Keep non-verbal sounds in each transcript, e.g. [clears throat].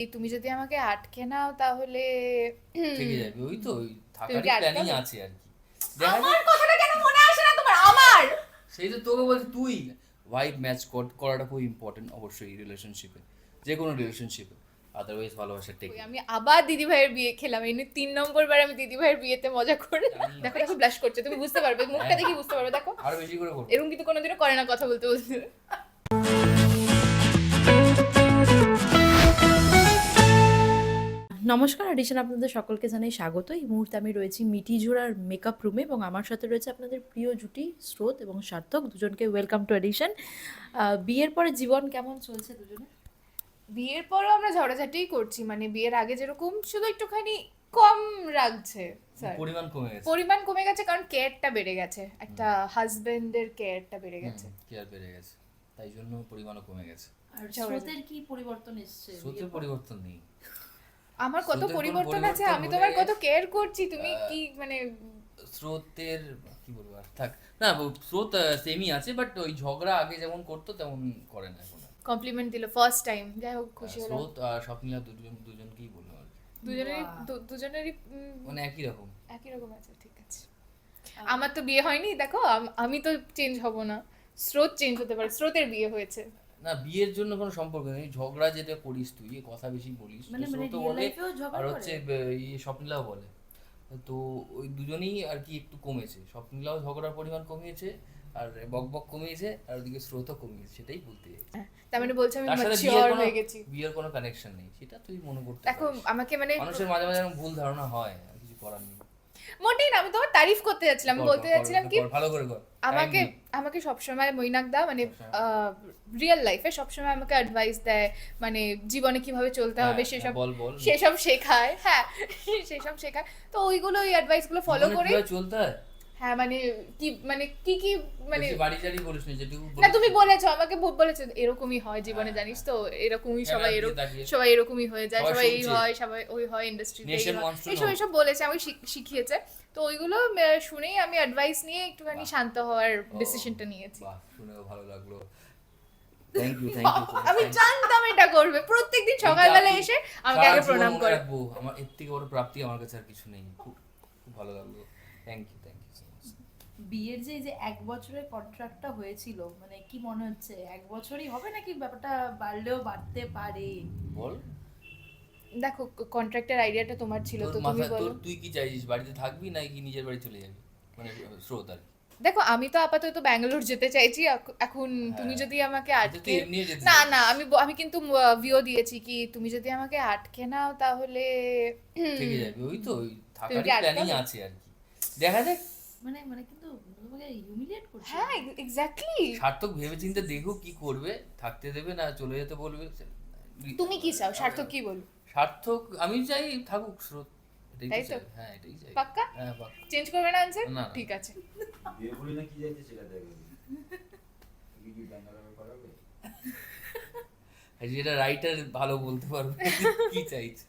এই তুমি যদি আমাকে আটকে নাও তাহলে থেকে যাবে ওই তো ওই থাকারই প্ল্যানিং আছে আর কি। আমার কথাটা কেন মনে আসে না তোমার? আমার! সেই তো তোকে বলছি তুই ওয়াইফ ম্যাচ করাটা খুব ইম্পর্টেন্ট অবশ্যই রিলেশনশিপে যে কোনো রিলেশনশিপে আদারওয়াইজ ভালোবাসা টেক আমি আবার দিদি ভাইয়ের বিয়ে খেলাম এই তিন নম্বর বার আমি দিদি ভাইয়ের বিয়েতে মজা করে দেখো দেখো ব্লাশ করছে তুমি বুঝতে পারবে মুখটা হ্যাঁ। দেখি বুঝতে পারবে দেখো। আরও বেশি করে করব এরকম কিন্তু কোনোদিনও করে না কথা বলতে বলতে। নমস্কার অডিশন আপনাদের সকলকে জানাই স্বাগত। এই মুহূর্তে আমি রয়েছি মিঠি ঝোড়ার মেকআপ রুমে এবং আমার সাথে রয়েছে আপনাদের প্রিয় জুটি স্রোত এবং সার্থক। দুজনকে ওয়েলকাম টু এডিশন বিয়ের পরে জীবন কেমন চলছে দুজনে বিয়ের পরও আমরা ঝগড়াঝাটিই করছি মানে বিয়ের আগে যেরকম শুধু একটুখানি কম রাখছে পরিমাণ কমে গেছে। পরিমাণ কমে গেছে কারণ কেয়ারটা বেড়ে গেছে একটা হাজবেন্ডের কেয়ারটা বেড়ে গেছে। কেয়ার বেড়ে গেছে তাই জন্য পরিমাণও কমে গেছে। আর স্রোতের কি পরিবর্তন এসছে স্রোতের পরিবর্তন নেই। আমার কত পরিবর্তন আছে আমি তোমার কত কেয়ার করছি তুমি কি মানে স্রোতের কি বলব আর থাক। না স্রোত সেমই আছে বাট ওই ঝগড়া আগে যেমন করতো তেমন করে না এখন কমপ্লিমেন্ট দিল ফার্স্ট টাইম যাই হোক খুশি হলাম। স্রোত আর স্বপ্নীলা দুজন দুজনকেই বলল আর দুজনেরই দুজনেরই মানে একই রকম। একই রকম আছে ঠিক আছে। আমার তো বিয়ে হয়নি দেখো আমি তো চেঞ্জ হব না। স্রোত চেঞ্জ হতে পারে স্রোতের বিয়ে হয়েছে। না বিয়ের জন্য কোনো সম্পর্ক নেই। ঝগড়া যেটা করিস তুই এ কথা বেশি বলিস তো মানে মানে রিয়েল বলে আর হচ্ছে ইয়ে স্বপ্নীলাও বলে। তো ওই দুজনেই আর কি একটু কমেছে। স্বপ্নীলাও ঝগড়ার পরিমাণ কমিয়েছে আর বকবক কমিয়েছে আর ওদিকে স্রোতও কমিয়েছে সেটাই বলতে। হ্যাঁ, তার মানে বলছে আমি বিয়ের ম্যাচিওর কোনো হয়ে গেছি। বিয়ের কোনো কানেকশন নেই সেটা তুই মনে করতে দেখো আমাকে মানে মানুষের মাঝে মাঝে ভুল ধারণা হয় আর কিছু করার নেই। মোটেই না আমি তোমার তারিফ করতে যাচ্ছিলাম আমি বলতে যাচ্ছিলাম কি ভালো করে কর আমাকে। আমাকে সবসময় মৈনাক দা মানে। রিয়েল লাইফে সবসময় আমাকে অ্যাডভাইস দেয় মানে জীবনে কীভাবে চলতে হবে হ্যাঁ, সেসব সেসব শেখায় হ্যাঁ [laughs] সেসব শেখায় তো ওইগুলো ওই অ্যাডভাইসগুলো ফলো করে চলতে হয় হ্যাঁ মানে কি মানে কি কি মানে বাড়ি টাড়ি বলিস না যেটুকু না তুমি। বলেছ আমাকে বহুত বলেছ এরকমই হয় জীবনে হ্যাঁ, জানিস তো এরকমই হ্যাঁ, সবাই এরকম সবাই এরকমই হয়ে যায় সবাই এই হয় সবাই ওই হয় ইন্ডাস্ট্রিতে এইসব know. বলেছে আমাকে শিখিয়েছে। তো ওইগুলো শুনেই আমি অ্যাডভাইস নিয়ে একটুখানি শান্ত হওয়ার ডিসিশনটা নিয়েছি। বাহ শুনেও ভালো লাগল। থ্যাংক ইউ থ্যাংক ইউ আমি জানতাম এটা করবে প্রত্যেকদিন সকালবেলা এসে আমাকে আগে প্রণাম করে। আমার এর থেকে বড় প্রাপ্তি আমার কাছে আর কিছু নেই। খুব ভালো লাগল। থ্যাংক ইউ থ্যাংক ইউ বিয়ের যে যে এক বছরের কন্ট্রাক্টটা হয়েছিল মানে কি মনে হচ্ছে? এক বছরই হবে নাকি ব্যাপারটা বাড়লেও বাড়তে পারে? বল। দেখো কন্ট্রাক্টের আইডিয়াটা তোমার ছিল তো তুমি বলো। তুই কি চাইছিস বাড়িতে থাকবি নাকি নিজের বাড়ি চলে যাবি? মানে স্রোত আর দেখো আমি তো আপাতত ব্যাঙ্গালোর যেতে চাইছি এখন তুমি হ্যাঁ। যদি আমাকে আটকে এমনিও যেতে না না আমি আমি কিন্তু ভিও দিয়েছি কি তুমি যদি আমাকে আটকে নাও তাহলে থেকে যাবে ওই তো আটকাবে? প্ল্যানিং আছে আর কি। দেখা যাক মানে মানে কিন্তু তোমাকে হিউমিলিয়েট করছে। হ্যাঁ এক্স্যাক্টলি সার্থক ভেবেচিন্তে দেখো কি করবে থাকতে দেবে না চলে যেতে বলবে তুমি কি চাও? সার্থক কি বল সার্থক আমি চাই থাকুক স্রোত তাই তো? হ্যাঁ এটাই চাই। পাক্কা? হ্যাঁ পাক্কা। চেঞ্জ করবে না আনসার। ঠিক আছে। বিয়ে না কি যাইতে সেটা দেখবে তুমি কি ব্যাঙ্গালোরে করাবে যেটা রাইটার ভালো বলতে পারবে কি চাইছে?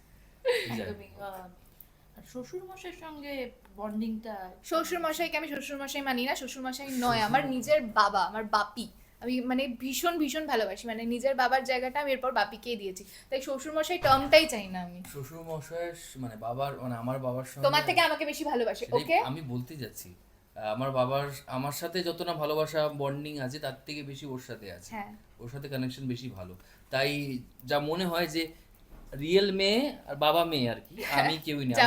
শ্বশুর মশাইয়ের সঙ্গে বন্ডিংটা শ্বশুর মশাইকে আমি শ্বশুর মশাই মানি না শ্বশুর মশাই নয় আমার নিজের বাবা আমার বাপি। আমি মানে ভীষণ ভীষণ ভালোবাসি মানে নিজের বাবার জায়গাটা আমি এরপর বাপিকেই দিয়েছি। তাই শ্বশুর মশাই টার্মটাই চাই না আমি। শ্বশুর মশাইয়ের স- মানে বাবার মানে আমার বাবার সঙ্গে তোমার থেকে আমাকে বেশি ভালোবাসে ওকে? আমি বলতে যাচ্ছি আহ, আমার বাবার আমার সাথে যত না ভালোবাসা বন্ডিং আছে তার থেকে বেশি ওর সাথে আছে। হ্যাঁ। ওর সাথে কানেকশন বেশি ভালো। তাই যা মনে হয় যে রিয়েল মেয়ে আর বাবা মেয়ে আর কি। আমি কেউই না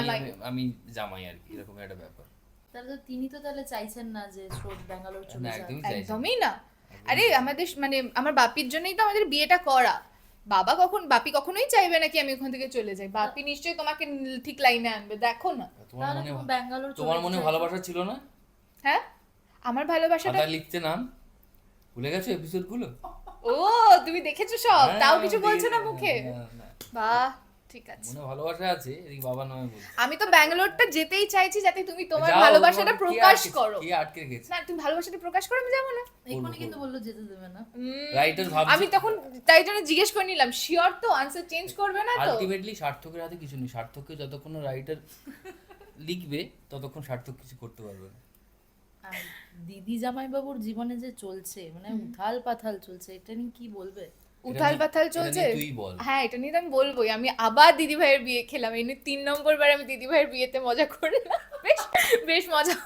আমি- জামাই। আর কি এরকম একটা ব্যাপার। তাহলে তো তিনি তো তাহলে চাইছেন না যে স্রোত ব্যাঙ্গালোর চলে যাক। একদমই না। একদমই না। আরে আমাদের মানে আমার বাপির জন্যই তো আমাদের বিয়েটা করা। বাবা কখন বাপি কখনোই চাইবে না কি আমি ওখান থেকে চলে যাই। বাপি নিশ্চয়ই তোমাকে ঠিক লাইনে আনবে দেখো না। তোমার মনে তুমি চলে তোমার মনে ভালোবাসা ছিল না? হ্যাঁ? আমার ভালোবাসাটা খাতা লিখতে নাম? ভুলে গেছো এপিসোডগুলো? ও তুমি দেখেছ সব? হ্যাঁ, তাও কিছু বলছো না মুখে? না। বাহ ঠিক আছে। মনে ভালোবাসা আছে এদিকে বাবা বলছে। আমি তো ব্যাঙ্গালোরটা যেতেই চাইছি যাতে তুমি তোমার ভালোবাসাটা প্রকাশ করো। কে আটকে রেখেছে? না তুমি ভালোবাসাটা প্রকাশ করো আমি যাব না। কিন্তু বলল যেতে দেবে না। রাইটার ভাবছে আমি তখন তাই জন্য জিজ্ঞেস করে নিলাম শিওর তো আনসার চেঞ্জ করবে না তো? আলটিমেটলি সার্থকের হাতে কিছু নেই। সার্থককে যতক্ষণ রাইটার লিখবে ততক্ষণ সার্থক কিছু করতে পারবে না। দিদি জামাইবাবুর জীবনে যে চলছে মানে উথাল পাথাল চলছে এটা নিয়ে কি বলবে? উথাল পাথাল চলছে? হ্যাঁ এটা নিয়ে তো আমি বলবোই। আমি আবার দিদি ভাইয়ের বিয়ে খেলাম। এই নিয়ে তিন নম্বর বার আমি দিদি ভাইয়ের বিয়েতে মজা করলাম। বেশ বেশ মজা।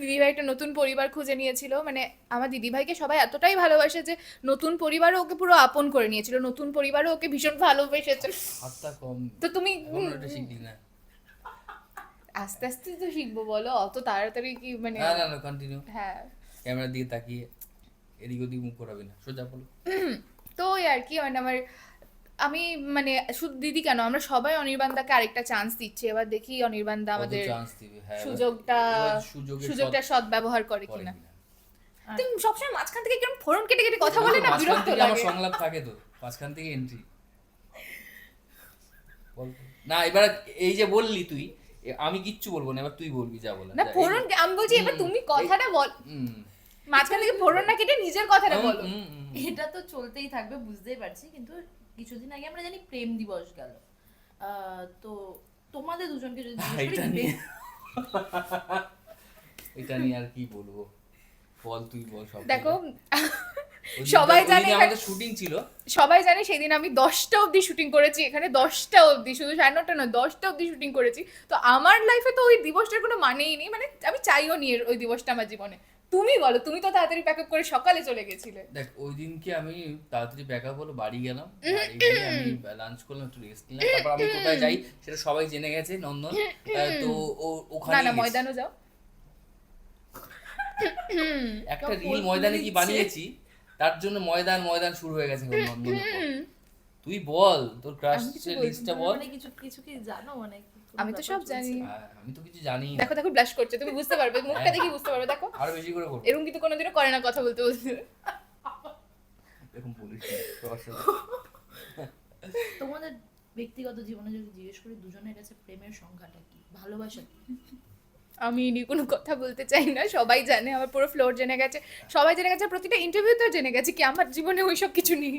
দিদি ভাই একটা নতুন পরিবার খুঁজে নিয়েছিল। মানে আমার দিদি ভাইকে সবাই এতটাই ভালোবাসে যে নতুন পরিবারও ওকে পুরো আপন করে নিয়েছিল। নতুন পরিবারও ওকে ভীষণ ভালোবেসেছে। তো তুমি আস্তে আস্তে তো শিখব বলো। অত তাড়াতাড়ি কি মানে না না না কন্টিনিউ হ্যাঁ। ক্যামেরার দিকে তাকিয়ে। এদিক ওদিক মুখ করাবি না। সোজা বলো। [clears throat] তো ওই আর কি মানে আমার আমি মানে শুধু দিদি কেন আমরা সবাই অনির্বাণদাকে আরেকটা চান্স দিচ্ছি। এবার দেখি অনির্বাণদা আমাদের হ্যাঁ সুযোগটা সুযোগটা সৎ ব্যবহার করে কিনা। তুমি সবসময় মাঝখান থেকে কেমন ফোরন কেটে কেটে কথা বলে না বিরক্ত থেকে আমার লাগে। সংলাপ থাকে তো মাঝখান থেকে এন্ট্রি না এবার এই যে বললি তুই আমি কিচ্ছু বলব না এবার তুই বলবি যা বলা না ফোরন আমি বলছি এবার তুমি কথাটা বল মাঝখান থেকে ফোরন না কেটে নিজের কথাটা বলো। এটা তো চলতেই থাকবে বুঝতেই পারছি। কিন্তু কিছুদিন আগে আমরা জানি প্রেম দিবস গেল। আহ, তো তোমাদের দুজনকে যদি এটা নিয়ে এটা নিয়ে আর কি বলব? বল তুই বল সব দেখো সবাই জানে আমাদের শুটিং ছিল। সবাই জানে সেদিন আমি দশটা অবধি শুটিং করেছি এখানে দশটা অবধি শুধু সাড়ে নটা নয় দশটা অবধি শুটিং করেছি। তো আমার লাইফে তো ওই দিবসটার কোনো মানেই নেই। মানে আমি চাইও নি ওই দিবসটা আমার জীবনে। তুমি বলো তুমি তো তাড়াতাড়ি প্যাক আপ করে সকালে চলে গেছিলে। দেখ ওই দিনকে আমি তাড়াতাড়ি ব্যাক আপ হলো বাড়ি গেলাম বাড়ি গিয়ে আমি লাঞ্চ করলাম একটু রেস্ট নিলাম তারপর আমি কোথায় যাই সেটা সবাই জেনে গেছে নন্দন। তো ও না ওখানে না ময়দানও যাও। একটা রিল ময়দানে কি বানিয়েছি তার জন্য ময়দান ময়দান শুরু হয়ে গেছে নন্দন তুই বল তোর ক্রাশের লিস্টটা বল। মানে কিছু কিছু কি জানো মানে কি কোনো আমি তো সব জানি। হ্যাঁ, আমি তো কিছু জানি। দেখো দেখো ব্লাশ করছে। তুমি বুঝতে পারবে মুখটা দেখি বুঝতে পারবে দেখো। আরও বেশি করে করব। এরকম কিন্তু কোনোদিনও করে না কথা বলতে বলতে। এরকম বলিস তোমাদের ব্যক্তিগত জীবনে যদি জিজ্ঞেস করি দুজনের কাছে প্রেমের সংখ্যাটা কি? ভালোবাসা কি? আমি এ নিয়ে কোনো কথা বলতে চাই না সবাই জানে আমার পুরো ফ্লোর জেনে গেছে। সবাই জেনে গেছে প্রতিটা ইন্টারভিউতেও জেনে গেছে কি আমার জীবনে ওইসব কিছু নেই।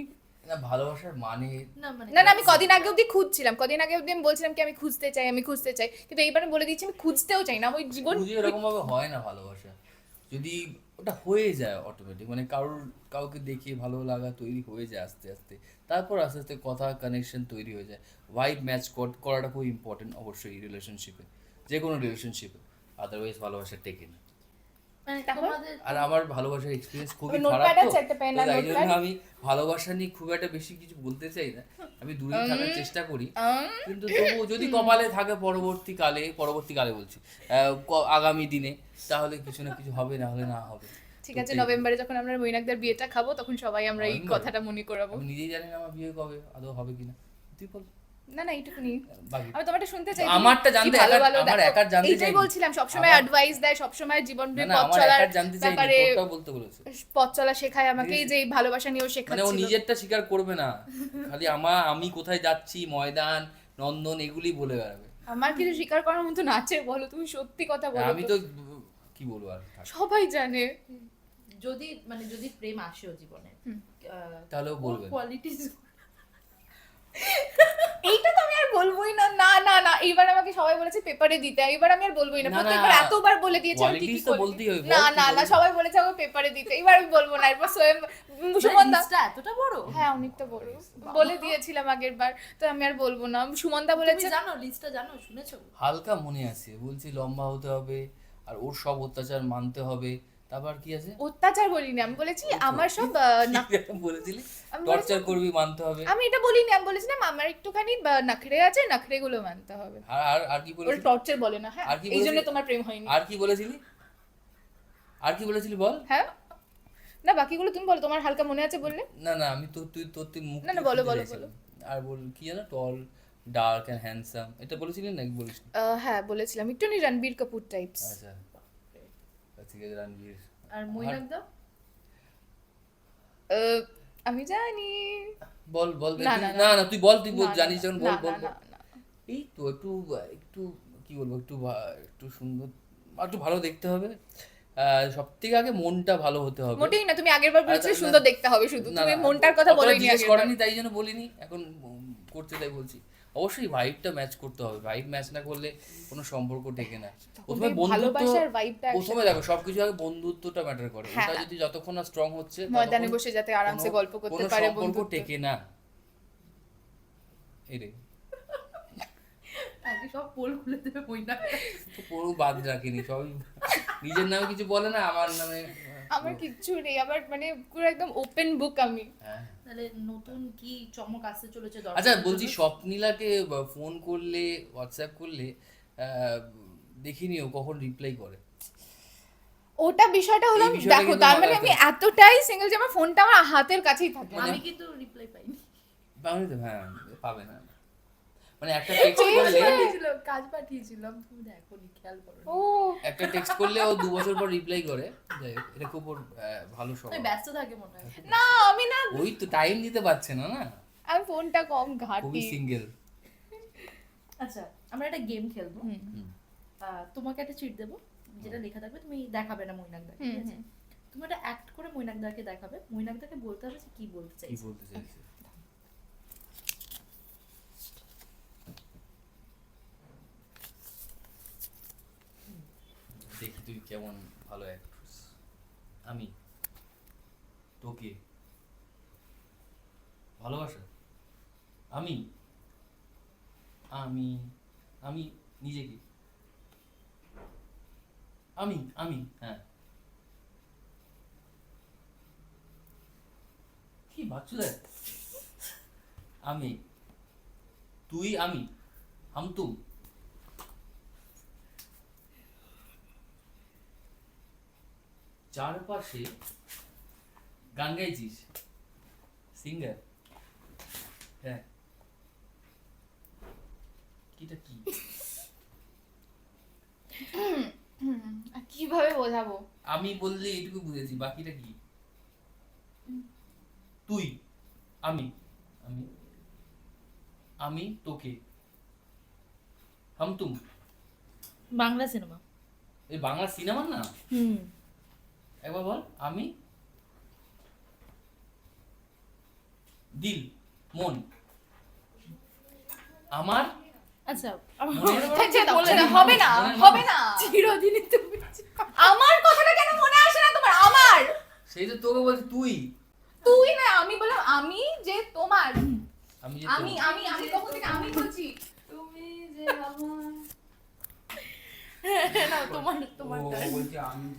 না ভালোবাসার মানে না মানে না না আমি কদিন আগে অব্দি খুঁজছিলাম। কদিন আগে অব্দি আমি বলছিলাম কি আমি খুঁজতে চাই আমি খুঁজতে চাই। কিন্তু এইবারে বলে দিচ্ছি আমি খুঁজতেও চাই না। ওই জীবন এরকম ভাবে হয় না ভালোবাসা। যদি ওটা হয়ে যায় অটোমেটিক মানে কারোর কাউকে দেখে ভালো লাগা তৈরি হয়ে যায় আস্তে আস্তে তারপর আস্তে আস্তে কথা কানেকশন তৈরি হয়ে যায়। ওয়াইব ম্যাচ করাটা খুব ইম্পর্টেন্ট অবশ্যই রিলেশনশিপে যে কোনো রিলেশনশিপে আদারওয়াইজ ভালোবাসা টেকে না। আর আমার ভালোবাসার এক্সপিরিয়েন্স খুবই খারাপ তো। তাই জন্য আমি ভালোবাসা নিয়ে খুব একটা বেশি কিছু বলতে চাই না। আমি দূরে থাকার চেষ্টা করি। কিন্তু তবু যদি কপালে থাকে পরবর্তীকালে পরবর্তীকালে বলছি আগামী দিনে তাহলে কিছু না কিছু হবে না হলে না হবে। ঠিক আছে নভেম্বরে যখন আমরা মৈনাকদার বিয়েটা খাব তখন সবাই আমরা এই কথাটা মনে করাবো। নিজেই জানি না আমার বিয়ে কবে আদৌ হবে কিনা। তুই বল। না না এইটুকুনি। আমি তোমারটা শুনতে চাই আমারটা জানতে আমার একার জানতে এইটাই বলছিলাম সবসময় আমার- অ্যাডভাইস দেয় সবসময় জীবন না না পথ আমার চলার একার জানতে চাইনি ব্যাপারে বলতে বলেছে। পথ চলা শেখায় আমাকে এই যে ভালোবাসা নিয়েও মানে ও নিজেরটা স্বীকার করবে না। খালি আমার আমি কোথায় যাচ্ছি ময়দান নন্দন এগুলি বলে বেড়াবে। আমার কিছু স্বীকার করার মতো নাচে বলো তুমি সত্যি কথা বলো আমি তো। কি বলব আর সবাই জানে। যদি মানে যদি প্রেম আসেও জীবনে তাহলেও বলবেন কোয়ালিটিস এইটা তো আমি আর বলবোই না। না না না এইবার আমাকে সবাই বলেছে পেপারে দিতে। এইবার আমি আর বলবোই না। প্রত্যেকবার এতবার বলে দিয়েছে আমি কি কি Qualities তো করি। বলতেই হবে, না না না সবাই বলেছে আমাকে পেপারে দিতে। এবার আমি বলব না এরপর সোয়েম সুমন দা এতটা বড়? হ্যাঁ অনেকটা বড়। বলে দিয়েছিলাম আগের বার তো আমি আর বলব না। সুমন দা বলেছে জানো লিস্টটা জানো শুনেছো? হালকা মনে আছে। বলছি লম্বা হতে হবে আর ওর সব অত্যাচার মানতে হবে। তারপর কি আছে? অত্যাচার বলিনি আমি বলেছি আমার সব না। বলেছিলি? টর্চার করবি মানতে হবে। আমি এটা বলিনি আমি বলেছিলাম আমার একটুখানি বা, নখরে আছে নখরে গুলো মানতে হবে। আর আর আর কি বলেছিলি? টর্চার বলে না হ্যাঁ? এই জন্য তোমার প্রেম হয়নি। আর কি বলেছিলি? আর কি বলেছিলি বল? হ্যাঁ? না বাকিগুলো তুমি বলো তোমার হালকা মনে আছে বললে? না না আমি তো তুই তোর তুই মুখ না, না, বলো, বলো, চাইছিলাম। আর বল কি জানো টল ডার্ক এন্ড হ্যান্ডসাম এটা বলেছিলি নাকি বলিস হ্যাঁ বলেছিলাম একটুখানি রণবীর কাপুর টাইপস আচ্ছা। রণবীর আর মৈনাক দা আমি জানি। বল বল না, না, তুই বল তুই জানিস যখন বল বল। এই তো একটু একটু কি বলব একটু একটু সুন্দর একটু ভালো দেখতে হবে। সব থেকে আগে মনটা ভালো হতে হবে। মোটেই না তুমি আগের বার বলেছিলে আচ্ছা, সুন্দর দেখতে হবে শুধু না, তুমি মনটার কথা অতটা বলোই নি জিজ্ঞেস আগের করেনি তাই জন্য বলিনি। এখন করতে তাই বলছি। অবশ্যই ভাইবটা ম্যাচ করতে হবে। ভাইব ম্যাচ না করলে কোনো সম্পর্ক টেকে না। প্রথমে বন্ধুত্ব ভালোবাসার ভাইবটা প্রথমে দেখো সবকিছু আগে বন্ধুত্বটা ম্যাটার করে। হ্যাঁ। ওটা যদি যতক্ষণ না স্ট্রং হচ্ছে ময়দানে বসে যাতে আরামসে গল্প করতে পারে সম্পর্ক বন্ধুত্ব। টেকে না। এই আগে সব পোল খুলে দেবে তো পুরো বাদ রাখিনি সবই নিজের নামে কিছু বলে না আমার নামে আমার কিচ্ছু নেই আবার মানে পুরো একদম ওপেন বুক আমি। হ্যাঁ। তাহলে নতুন কি চমক আসতে চলেছে আচ্ছা বলছি স্বপ্নীলাকে ফোন করলে হোয়াটসঅ্যাপ করলে আহ, দেখিনি ও কখন রিপ্লাই করে। ওটা বিষয়টা হলো বিষয়টা দেখো তার মানে আমি এতটাই সিঙ্গেল যে আমার ফোনটা আমার হাতের কাছেই থাকে। আমি কিন্তু রিপ্লাই পাইনি। তো হ্যাঁ পাবে না। মানে একটা টেক্সট করলে কাজ পাঠিয়েছিলাম তুমি দেখো খেয়াল করো ও। একটা টেক্সট করলে ও দু বছর পর রিপ্লাই করে এটা খুব ওর ভালো স্বভাব। ব্যস্ত থাকে মনে হয়। না আমি না ওই তো টাইম দিতে পারছে না না? আমি ফোনটা কম খুবই সিঙ্গেল আচ্ছা আমরা একটা গেম খেলব। আহ, তোমাকে একটা চিট দেবো যেটা লেখা থাকবে তুমি দেখাবে না মৈনাকদা ঠিক আছে? তুমি একটা অ্যাক্ট করে মৈনাকদাকে দেখাবে। মৈনাকদাকে বলতে হবে যে কি বলতে কি বলতে চাইছে দেখি তুই কেমন ভালো অ্যাক্ট্রেস আমি? তোকে? ভালোবাসা? আমি? আমি? আমি নিজেকে? আমি? আমি? হ্যাঁ। কি বাচ্চু দেখ? আমি? তুই আমি? হাম তুম? চারপাশে গান গাইছিস সিঙ্গার হ্যাঁ। কিটা কি? কীভাবে বোঝাবো? আমি বললে এইটুকু বুঝেছি বাকিটা কি? তুই আমি আমি আমি তোকে হাম তুম। বাংলা সিনেমা। এই বাংলা সিনেমার না? হুম। একবার বল আমি? দিল মন। আমার? আচ্ছা হবে না হবে না। চিরদিনই তুমি আমার কথাটা কেন মনে আসে না তোমার? আমার? সেই তো তোকে বলছি তুই। তুই না আমি বললাম আমি যে তোমার। আমি যে আমি আমি আমি কখন থেকে আমি বলছি? তুমি যে আমার [laughs] না তোমার তোমার ও আমি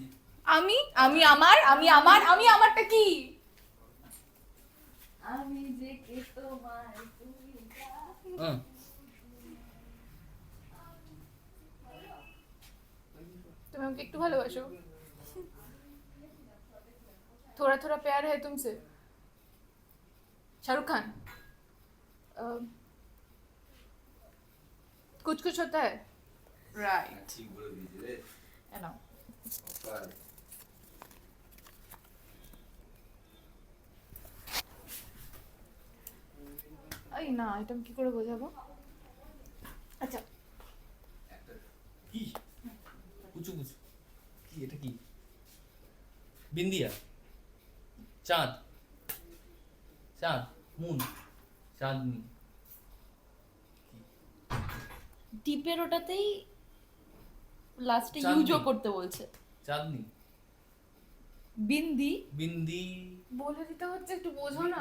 আমি আমি আমার আমি আমার আমি আমারটা কি আমি যে কে তোমার তুমি যা। হুম। তুমি আমাকে একটু ভালোবাসো थोड़ा थोड़ा प्यार है तुमसे शाहरुख खान अ, कुछ कुछ होता है राइट ঠিক এই না এটা আমি কি করে বোঝাবো? আচ্ছা। কি? কুচু কুচু। কি এটা কি? বিন্দিয়া? চাঁদ? চাঁদ মুন? চাঁদনি? টিপের ওটাতেই লাস্টে। ইউজও করতে বলছে। চাঁদনি? বিন্দি? বিন্দি? বলে দিতে হচ্ছে একটু বোঝো না।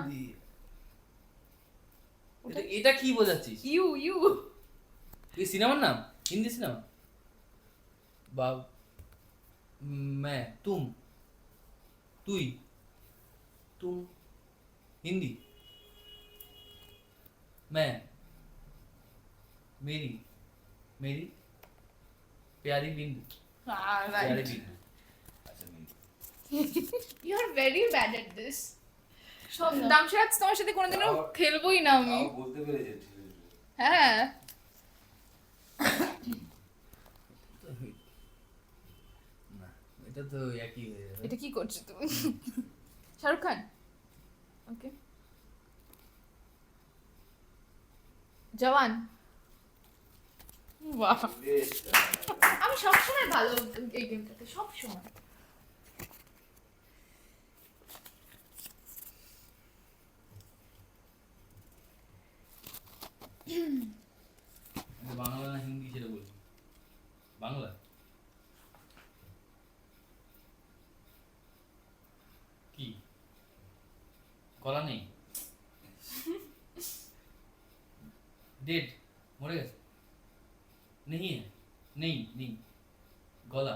এটা এটা কি বোঝাচ্ছিস ইউ ইউ এই সিনেমার নাম হিন্দি সিনেমা বা मैं तुम তুই तुम हिंदी मैं मेरी मेरी प्यारी बिंदु प्यारी बिंदु আচ্ছা Bindu. You are very bad at this তোমার সাথে কোনোদিনও খেলবোই না আমি। বলতে পেরেছে। হ্যাঁ। এটা তো একই এটা কি করছ তুমি? শাহরুখ খান? ওকে জওয়ান? বাহ আমি সবসময় ভালো এই গেমটাতে সবসময়। বাংলা না হিন্দি সেটা বলছি। বাংলা? কি? গলা নেই? ডেড মরে গেছে? নেই? নেই নেই। গলা?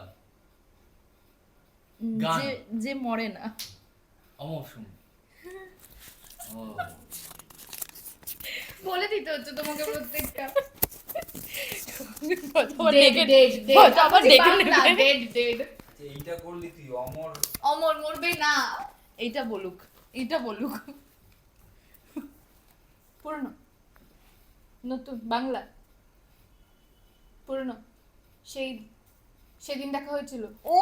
গান। যে যে মরে না। অমর শুন ও। বলে দিতে হচ্ছে তোমাকে প্রত্যেকটা। বাংলা, নেবে। dead, dead. এইটা করলি তুই অমর। অমর মরবে না। এইটা বলুক এইটা বলুক। পুরনো। নতুন বাংলা। পুরনো। সেই সেদিন দেখা হয়েছিল। ও!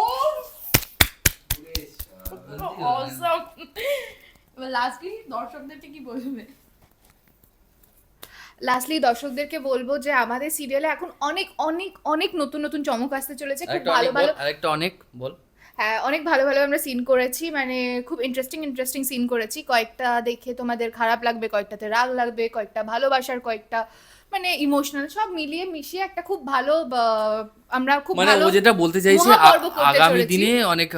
অসম লাস্টলি দর্শকদেরকে কি বলবে। লাস্টলি দর্শকদেরকে বলব যে আমাদের সিরিয়ালে এখন অনেক অনেক অনেক নতুন নতুন চমক আসতে চলেছে। খুব ভালো ভালো আরেকটা অনেক বল। হ্যাঁ অনেক ভালো ভালো আমরা সিন করেছি। মানে খুব ইন্টারেস্টিং ইন্টারেস্টিং সিন করেছি। কয়েকটা দেখে তোমাদের খারাপ লাগবে কয়েকটাতে রাগ লাগবে কয়েকটা ভালোবাসার কয়েকটা মানে ইমোশনাল সব মিলিয়ে মিশিয়ে একটা খুব ভালো আমরা খুব মানে ও যেটা বলতে চাইছে আগামী দিনে অনেক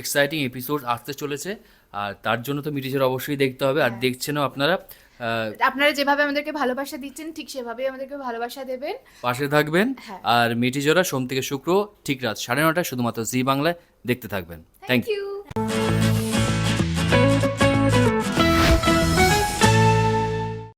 এক্সাইটিং এপিসোড আসতে চলেছে। আর তার জন্য তো মিটিজের অবশ্যই দেখতে হবে। আর হ্যাঁ। দেখছেনও আপনারা। আপনারা যেভাবে আমাদেরকে ভালোবাসা দিচ্ছেন ঠিক সেভাবেই আমাদেরকে ভালোবাসা দেবেন। পাশে থাকবেন। আর মিটি জোড়া সোম থেকে শুক্র ঠিক রাত সাড়ে নটায় শুধুমাত্র জি বাংলায় দেখতে থাকবেন। Thank thank you